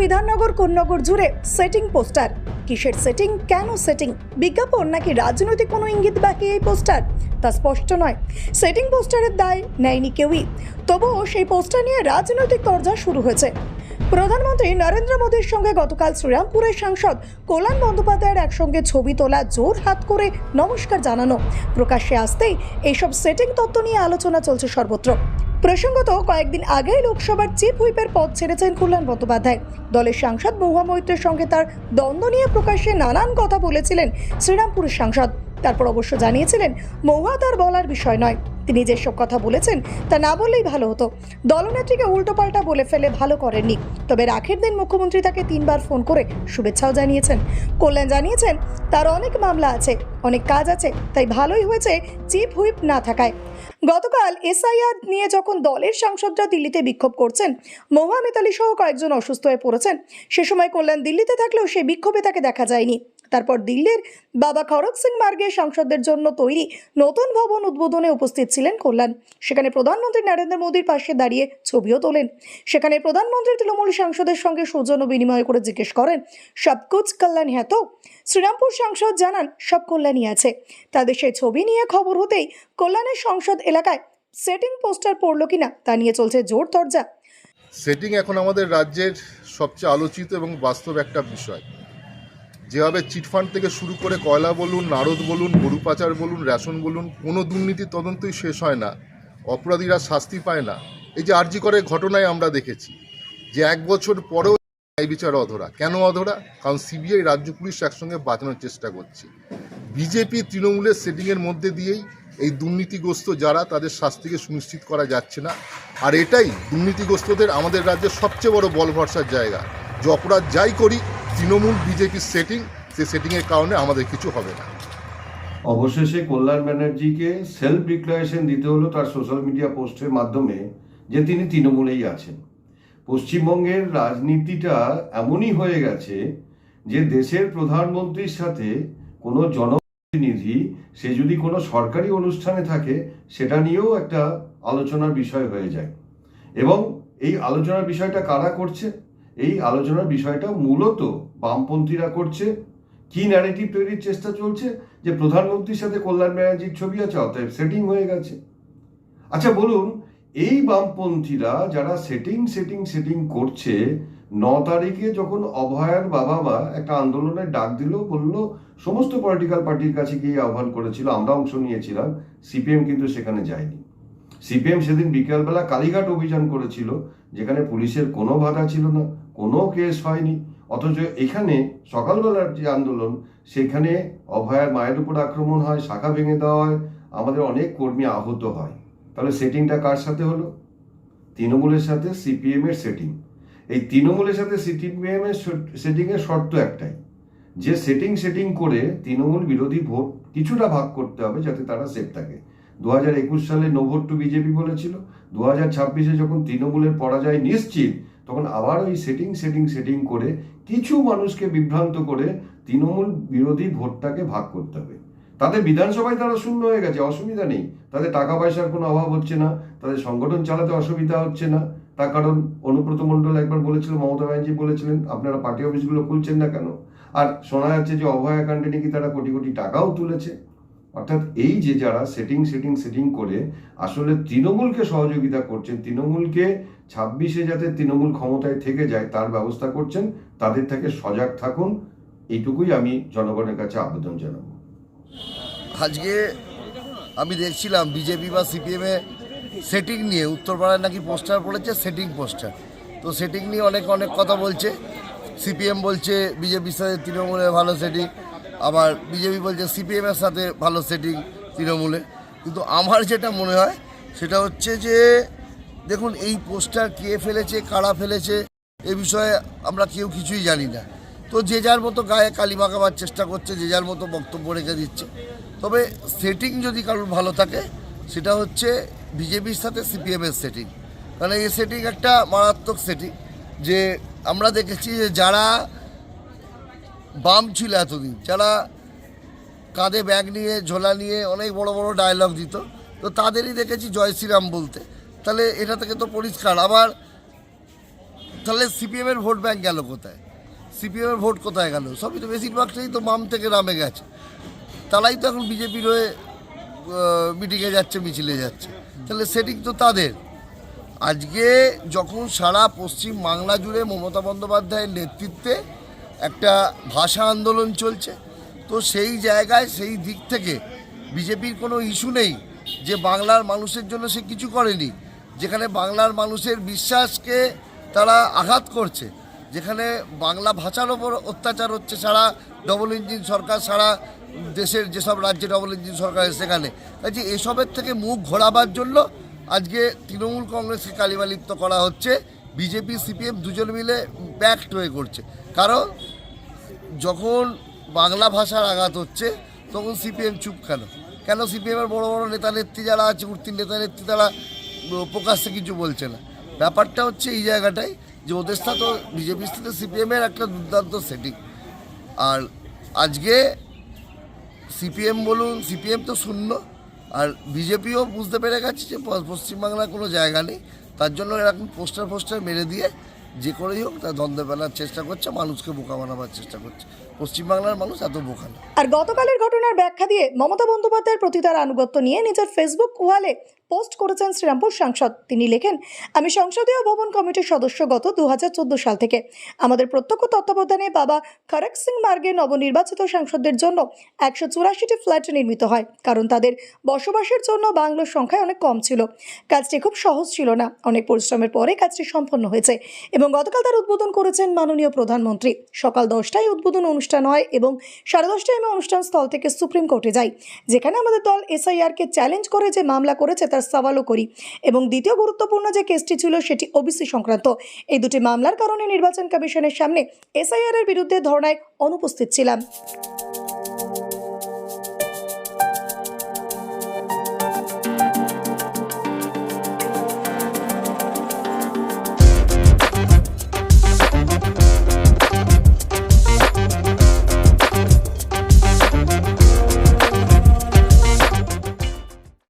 বিধাননগর কোন্নগর জুড়ে setting poster কিসের setting কেন সেটিং বিজ্ঞাপন নাকি রাজনৈতিক কোনো ইঙ্গিত বাকি এই পোস্টার তা স্পষ্ট নয়। সেটিং পোস্টারের দায় নেয়নি কেউই। তবুও সেই পোস্টার নিয়ে রাজনৈতিক তরজা শুরু হয়েছে। প্রধানমন্ত্রী নরেন্দ্র মোদীর সঙ্গে গতকাল শ্রীরামপুরের সাংসদ কল্যাণ বন্দ্যোপাধ্যায়ের একসঙ্গে ছবি তোলা জোর হাত করে নমস্কার জানানো। প্রকাশ্যে আসতেই এইসব সেটিং তত্ত্ব নিয়ে আলোচনা চলছে সর্বত্র। প্রসঙ্গত, কয়েকদিন আগেই লোকসভার চিফ হুইপের পদ ছেড়েছেন কল্যাণ বন্দ্যোপাধ্যায়। দলের সাংসদ মহুয়া মৈত্রের সঙ্গে তার দ্বন্দ্ব নিয়ে প্রকাশ্যে নানান কথা বলেছিলেন শ্রীরামপুরের সাংসদ। তারপর অবশ্য জানিয়েছিলেন, মহুয়া তার বলার বিষয় নয়। তিনি যেসব কথা বলেছেন তা না বললেই ভালো হতো। দলনেত্রীকে উল্টোপাল্টা বলে ফেলে ভালো করেননি। তবে রাখের দিন মুখ্যমন্ত্রী তাকে তিনবার ফোন করে শুভেচ্ছাও জানিয়েছেন। কল্যাণ জানিয়েছেন, তার অনেক মামলা আছে, অনেক কাজ আছে, তাই ভালোই হয়েছে চিফ হুইপ না থাকায়। গতকাল এসআইআর নিয়ে যখন দলের সাংসদরা দিল্লিতে বিক্ষোভ করছেন, মহুয়া মিতালি সহ কয়েকজন অসুস্থ হয়ে পড়েছেন, সে সময় কল্যাণ দিল্লিতে থাকলেও সেই বিক্ষোভে তাকে দেখা যায়নি। তারপর দিল্লির বাবা খড়ক সিং মার্গে সাংসদদের জন্য তৈরি নতুন ভবন উদ্বোধনে উপস্থিত ছিলেন কল্যাণ। সেখানে প্রধানমন্ত্রী নরেন্দ্র মোদীর পাশে দাঁড়িয়ে ছবিও তোলেন। সেখানে প্রধানমন্ত্রী তৃণমূল সাংসদের সঙ্গে সৌজন্য বিনিময় করে জিজ্ঞেস করেন, সব কুচ কল্যাণ হ্যাঁ তো? শ্রীরামপুর সাংসদ জানান, সব কল্যাণই আছে। তাদের সেই ছবি নিয়ে খবর হতেই কল্যাণের সংসদ এলাকায় সেটিং পোস্টার পড়ল কিনা তা নিয়ে চলছে জোর তরজা। সেটিং এখন আমাদের রাজ্যের সবচেয়ে আলোচিত এবং বাস্তব একটা বিষয়। যেভাবে চিটফান্ড থেকে শুরু করে কয়লা বলুন, নারদ বলুন, গরু পাচার বলুন, রেশন বলুন, কোনো দুর্নীতি তদন্তই শেষ হয় না। অপরাধীরা শাস্তি পায় না। এই যে আরজি করে ঘটনায় আমরা দেখেছি যে এক বছর পরেও ন্যায় বিচার অধরা। কেন অধরা? কারণ সিবিআই, রাজ্য পুলিশ একসঙ্গে বাঁচানোর চেষ্টা করছে। বিজেপি তৃণমূলের সেটিংয়ের মধ্যে দিয়েই এই দুর্নীতিগ্রস্ত যারা, তাদের শাস্তিকে সুনিশ্চিত করা যাচ্ছে না। আর এটাই দুর্নীতিগ্রস্তদের আমাদের রাজ্যের সবচেয়ে বড় বল ভরসার জায়গা। যে অপরাধ যাই করি তৃণমূল বিজেপির সেটিং সেই সেটিংয়ের কারণে আমাদের কিছু হবে না। অবশেষে কল্যাণ ব্যানার্জিকে সেলফ ডিক্লারেশন দিতে হলো তার সোশ্যাল মিডিয়া পোস্টের মাধ্যমে যে তিনি তৃণমূলেই আছেন। পশ্চিমবঙ্গের রাজনীতিটা এমনই হয়ে গেছে যে দেশের প্রধানমন্ত্রীর সাথে কোনো জনপ্রতিনিধি, সে যদি কোনো সরকারি অনুষ্ঠানে থাকে, সেটা নিয়েও একটা আলোচনার বিষয় হয়ে যায়। এবং এই আলোচনার বিষয়টা কারা করছে? এই আলোচনার বিষয়টা মূলত বামপন্থীরা করছে। কি ন্যারেটিভ তৈরির চেষ্টা চলছে? যে প্রধানমন্ত্রীর সাথে কল্যাণ ব্যানার্জির ছবি আছে, অতএব সেটিং হয়ে গেছে। আচ্ছা বলুন, এই বামপন্থীরা যারা সেটিং সেটিং সেটিং করছে, ন তারিখে যখন অভয়ার বাবা মা একটা আন্দোলনের ডাক দিল, বলল, সমস্ত পলিটিক্যাল পার্টির কাছে গিয়ে আহ্বান করেছিল, আমরা অংশ নিয়েছিলাম সিপিএম কিন্তু সেখানে যায়নি। সিপিএম সেদিন বিকেলবেলা কালীঘাট অভিযান করেছিল, যেখানে পুলিশের কোনো বাধা ছিল না। কোনো কেস হয়নি। অথচ এখানে সকালবেলার যে আন্দোলন, সেখানে অভয়ার মায়ের উপর আক্রমণ হয়, শাখা ভেঙে দেওয়া হয়, আমাদের অনেক কর্মী আহত হয়। তাহলে সেটিংটা কার সাথে হলো? তৃণমূলের সাথে সিপিএম এর সেটিং। এই তৃণমূলের সাথে সিপিএম এর সেটিং এর শর্ত একটাই। যে সেটিং সেটিং করে তৃণমূল বিরোধী ভোট কিছুটা ভাগ করতে হবে যাতে তারা সেফ থাকে। দু হাজার একুশ সালে নো ভোট টু বিজেপি বলেছিল। দু হাজার ছাব্বিশে যখন তৃণমূলের পরাজয় নিশ্চিত তখন আবার ওই সেটিং সেটিং সেটিং করে কিছু মানুষকে বিভ্রান্ত করে তৃণমূল বিরোধী ভোটটাকে ভাগ করতে হবে। তাদের বিধানসভায় তারা শূন্য হয়ে গেছে, অসুবিধা নেই। তাদের টাকা পয়সার কোনো অভাব হচ্ছে না তাদের সংগঠন চালাতে অসুবিধা হচ্ছে না। তার কারণ অনুব্রত মণ্ডল একবার বলেছিল, মমতা ব্যানার্জি বলেছিলেন, আপনারা পার্টি অফিসগুলো খুলছেন না কেন? আর শোনা যাচ্ছে যে অভয়া কাণ্ডে নাকি তারা কোটি কোটি টাকাও তুলেছে। অর্থাৎ এই যে যারা সেটিং সেটিং সেটিং করে, আসলে তৃণমূলকে সহযোগিতা করছেন, তৃণমূলকে ছাব্বিশে যাতে তৃণমূল ক্ষমতায় থেকে যায়, তার ব্যবস্থা করছেন, তাদের থেকে সজাগ থাকুন, এইটুকুই আমি জনগণের কাছে আবেদন জানাব। আজকে আমি দেখছিলাম বিজেপি বা সিপিএমে সেটিং নিয়ে, উত্তরপাড়ায় নাকি পোস্টার পড়েছে সেটিং পোস্টার তো সেটিং নিয়ে অনেক অনেক কথা বলছে। সিপিএম বলছে, বিজেপির সাথে তৃণমূলের ভালো সেটিং আবার বিজেপি বলছে সিপিএমের সাথে ভালো সেটিং তৃণমূলে। কিন্তু আমার যেটা মনে হয়, সেটা হচ্ছে যে, দেখুন, এই পোস্টার কে ফেলেছে, কারা ফেলেছে, এ বিষয়ে আমরা কেউ কিছুই জানি না। তো যে যার মতো গায়ে কালি মাখাবার চেষ্টা করছে, যে যার মতো বক্তব্য রেখে দিচ্ছে। তবে সেটিং যদি কারোর ভালো থাকে, সেটা হচ্ছে বিজেপির সাথে সিপিএমের সেটিং কারণ এই সেটিং একটা মারাত্মক সেটিং যে আমরা দেখেছি যে যারা বাম ছিল এতদিন। যারা কাঁধে ব্যাগ নিয়ে, ঝোলা নিয়ে অনেক বড় বড় ডায়লগ দিত, তো তাদেরই দেখেছি জয় শ্রীরাম বলতে। তাহলে এটা থেকে তো পরিষ্কার। আবার তাহলে সিপিএমের ভোট ব্যাংক গেল কোথায়? সিপিএমের ভোট কোথায় গেল? সবই তো বেশিরভাগটাই তো বাম থেকে রামে গেছে। তারাই তো এখন বিজেপির হয়ে মিটিংয়ে যাচ্ছে, মিছিলে যাচ্ছে। তাহলে সেটিং তো তাদের। আজকে যখন সারা পশ্চিম বাংলা জুড়ে মমতা বন্দ্যোপাধ্যায়ের নেতৃত্বে একটা ভাষা আন্দোলন চলছে। তো সেই জায়গায়, সেই দিক থেকে বিজেপির কোনো ইস্যু নেই যে বাংলার মানুষের জন্য সে কিছু করেনি। যেখানে বাংলার মানুষের বিশ্বাসকে তারা আঘাত করছে, যেখানে বাংলা ভাষার ওপর অত্যাচার হচ্ছে সারা ডবল ইঞ্জিন সরকার, সারা দেশের যেসব রাজ্যে ডবল ইঞ্জিন সরকার সেখানে। কাজে এসবের থেকে মুখ ঘোরাবার জন্য আজকে তৃণমূল কংগ্রেসকে কালিমালিপ্ত করা হচ্ছে। বিজেপি সিপিএম দুজন মিলে প্যাক্ট হয়ে করছে। কারণ যখন বাংলা ভাষার আঘাত হচ্ছে, তখন সিপিএম চুপ কেন? কেন সিপিএমের বড় বড় নেতা নেত্রী যারা আছে উঠতির নেতা নেত্রী তারা প্রকাশ্যে কিছু বলছে না। ব্যাপারটা হচ্ছে এই জায়গাটাই যে ওদের সাথে বিজেপির সাথে সিপিএমের একটা দুর্দান্ত সেটিং আর আজকে সিপিএম বলুন সিপিএম তো শূন্য। আর বিজেপিও বুঝতে পেরে গেছে যে পশ্চিমবাংলার কোনো জায়গা নেই। তার জন্য এরকম পোস্টার ফোস্টার মেরে দিয়ে যে করেই হোক তা দ্বন্দ্ব ফেলার চেষ্টা করছে, মানুষকে বোকা বানাবার চেষ্টা করছে। পশ্চিমবাংলার মানুষ এত বোকা আর গতকালের ঘটনার ব্যাখ্যা দিয়ে মমতা বন্দ্যোপাধ্যায়ের প্রতি তার আনুগত্য নিয়ে নিজের ফেসবুক ওয়ালে পোস্ট করেছেন শ্রীরামপুর সাংসদ। তিনি লেখেন, আমি সংসদীয় ভবন কমিটির সদস্য গত দু হাজার চোদ্দ সাল থেকে। আমাদের প্রত্যক্ষ তত্ত্বাবধানে বাবা খড়ক সিং মার্গে নবনির্বাচিত সাংসদদের জন্য একশো চুরাশিটি ফ্ল্যাট নির্মিত হয়, কারণ তাদের বসবাসের জন্য বাংলোর সংখ্যা অনেক কম ছিল। কাজটি খুব সহজ ছিল না, অনেক পরিশ্রমের পরে কাজটি সম্পন্ন হয়েছে এবং গতকাল তার উদ্বোধন করেছেন মাননীয় প্রধানমন্ত্রী। সকাল দশটায় উদ্বোধন অনুষ্ঠান হয় এবং সাড়ে দশটায় আমি অনুষ্ঠান স্থল থেকে সুপ্রিম কোর্টে যাই, যেখানে আমাদের দল এসআইআরকে চ্যালেঞ্জ করে যে মামলা করেছে তার সওয়ালও করি। এবং দ্বিতীয় গুরুত্বপূর্ণ যে কেসটি ছিল সেটি ওবিসি সংক্রান্ত। এই দুটি মামলার কারণে নির্বাচন কমিশনের সামনে এসআইআর এর বিরুদ্ধে ধর্নায় অনুপস্থিত ছিলাম।